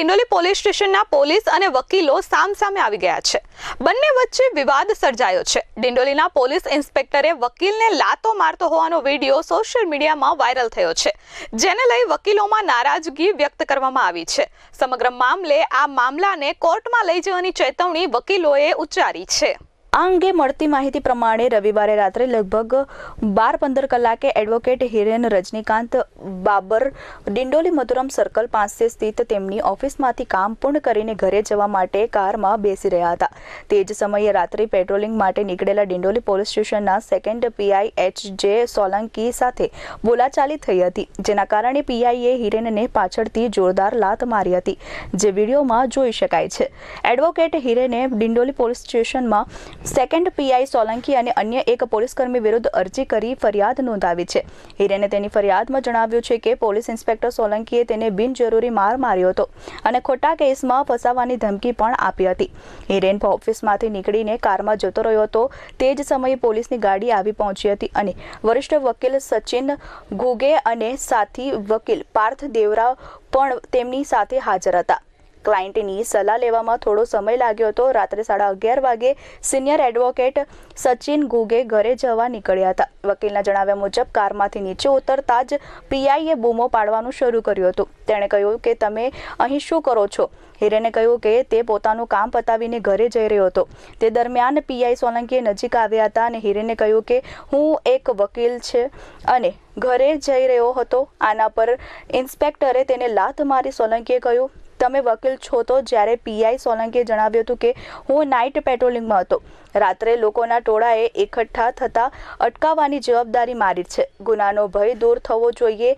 Dindoli police સ્ટેશનના police અને વકીલો સામસામે આવી ગયા છે. બંને વચ્ચે વિવાદ સર્જાયો છે. ડિંડોલીના પોલીસ ઇન્સ્પેક્ટરે વકીલને લાતો મારતો હોવાનો વીડિયો સોશિયલ મીડિયામાં વાયરલ થયો છે. જેને લઈ વકીલોમાં નારાજગી વ્યક્ત કરવામાં આવી છે. સમગ્ર મામલે આ મામલાને કોર્ટમાં લઈ જવાની ચેતવણી વકીલોએ ઉચ્ચારી છે. આ અંગે મળતી માહિતી પ્રમાણે રવિવારે રાત્રે લગભગ બાર પંદર કલાકે એડવોકેટ હિરેન રજનીકાંત બાબર ડિંડોલી મધુરમ સર્કલ પાસે સ્થિત તેમની ઓફિસમાંથી કામ પૂર્ણ કરીને ઘરે જવા માટે કારમાં બેસી રહ્યા હતા. તે જ સમયે રાત્રે પેટ્રોલિંગ માટે નીકળેલા ડિંડોલી પોલીસ સ્ટેશનના second PI H J Solanki સાથે બોલાચાલી થઈ હતી, જેના કારણે પીઆઈએ હિરેનને પાછળથી જોરદાર લાત મારી હતી, જે વિડીયોમાં જોઈ શકાય છે. એડવોકેટ હિરેને ડિંડોલી પોલીસ સ્ટેશનમાં સેકન્ડ પીઆઈ સોલંકી અને અન્ય એક પોલીસકર્મી વિરુદ્ધ અરજી કરી ફરિયાદ નોંધાવી છે. હિરેને તેની ફરિયાદમાં જણાવ્યું છે કે પોલીસ ઇન્સ્પેક્ટર સોલંકીએ તેને બિનજરૂરી માર માર્યો હતો અને ખોટા કેસમાં ફસાવાની ધમકી પણ આપી હતી. હિરેન ઓફિસમાંથી નીકળીને કારમાં જતો રહ્યો હતો. તે જ સમયે પોલીસની ગાડી આવી પહોંચી હતી અને વરિષ્ઠ વકીલ સચિન ઘુગે અને સાથી વકીલ પાર્થ દેવરા પણ તેમની સાથે હાજર હતા. ક્લાયન્ટની સલાહ લેવામાં થોડો સમય લાગ્યો હતો. રાત્રે સાડા અગિયાર વાગે સિનિયર એડવોકેટ સચિન ગુગે ઘરે જવા નીકળ્યા હતા. વકીલના જણાવ્યા મુજબ, કારમાંથી નીચે ઉતરતા જ પીઆઈએ બૂમો પાડવાનું શરૂ કર્યું હતું. તેણે કહ્યું કે, તમે અહીં શું કરો છો? હિરેને કહ્યું કે, તે પોતાનું કામ પતાવીને ઘરે જઈ રહ્યો હતો. તે દરમિયાન પીઆઈ સોલંકીએ નજીક આવ્યા હતા અને હિરેને કહ્યું કે, હું એક વકીલ છે અને ઘરે જઈ રહ્યો હતો. આના પર ઇન્સ્પેક્ટરે તેને લાત મારી સોલંકીએ કહ્યું. તમે વકીલ છો તો જ્યારે પીઆઈ સોલંકીએ જણાવ્યું હતું કે હું નાઇટ પેટ્રોલિંગમાં હતો. રાત્રે લોકોના ટોળાએ એકઠા થતા અટકાવવાની જવાબદારી મારી છે. ગુનાનો ભય દૂર થવો જોઈએ.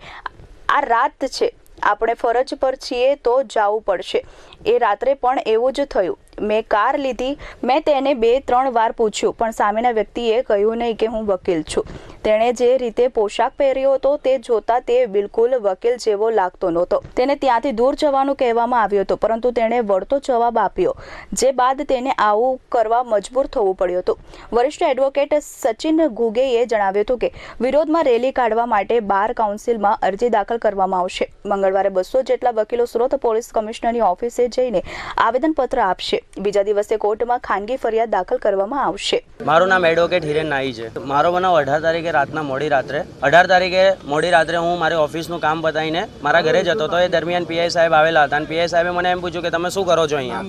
આ રાત છે. આપણે ફરજ પર છીએ તો જવું પડશે. એ રાત્રે પણ એવું જ થયું. મેં કાર લીધી. મેં તેને બે ત્રણ વાર પૂછ્યું, પણ સામેના વ્યક્તિએ કહ્યું નહીં કે હું વકીલ છું. તેણે જે રીતે પોશાક પહેર્યો હતો તે જોતા તે બિલકુલ વકીલ જેવો લાગતો નહોતો. તેને ત્યાંથી દૂર જવાનું કહેવામાં આવ્યું હતું, પરંતુ તેણે વળતો જવાબ આપ્યો, જે બાદ તેને આવું કરવા મજબૂર થવું પડ્યું હતું. વરિષ્ઠ એડવોકેટ સચિન ગુગેએ જણાવ્યું હતું કે, વિરોધમાં રેલી કાઢવા માટે બાર કાઉન્સિલમાં અરજી દાખલ કરવામાં આવશે. મંગળવારે બસો જેટલા વકીલો સુરત પોલીસ કમિશનરની ઓફિસે જઈને આવેદનપત્ર આપશે. બીજા દિવસે કોર્ટમાં ખાનગી ફરિયાદ દાખલ કરવામાં આવશે. મારું નામ એડવોકેટ હિરેન નાઈ છે. મારો બનાવ અઢાર તારીખે રાતના મોડી રાત્રે. અઢાર તારીખે મોડી રાત્રે હું મારી ઓફિસનું કામ પતાવીને મારા ઘરે જતો હતો એ દરમિયાન પીઆઈ સાહેબ આવેલા હતા. અને પીઆઈ સાહેબે મને એમ પૂછ્યું કે તમે શું કરો છો અહીંયા?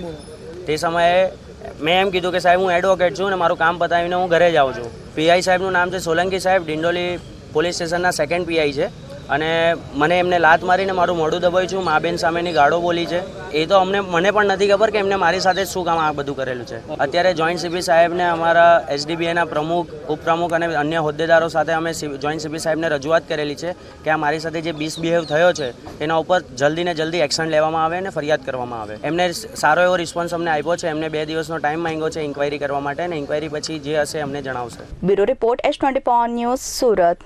તે સમયે મેં એમ કીધું કે સાહેબ હું એડવોકેટ છું અને મારું કામ પતાવીને હું ઘરે જાઉં છું. પીઆઈ સાહેબનું નામ છે સોલંકી સાહેબ. ડિંડોલી પોલીસ સ્ટેશનના સેકન્ડ પીઆઈ છે. અને મને એમને લાત મારીને મારું મોઢું દબાવ્યું છું મા બેન સામેની ગાળો બોલી છે. એ તો અમને, મને પણ નથી ખબર કે એમને મારી સાથે શું કામ આ બધું કરેલું છે. અત્યારે જોઈન્ટ સીપી સાહેબને અમારા એસડીબીએના પ્રમુખ, ઉપપ્રમુખ અને અન્ય હોદ્દેદારો સાથે અમે જોઈન્ટ સીપી સાહેબને રજૂઆત કરેલી છે કે આ મારી સાથે જે મિસબિહેવ થયો છે એના ઉપર જલ્દીને જલ્દી એક્શન લેવામાં આવે અને ફરિયાદ કરવામાં આવે. એમને સારો એવો રિસ્પોન્સ અમને આપ્યો છે, એમને બે દિવસનો ટાઈમ માંગ્યો છે ઇન્ક્વાયરી કરવા માટે અને ઇન્ક્વાયરી પછી જે હશે અમને જણાવશે. Bureau report S twenty news Surat.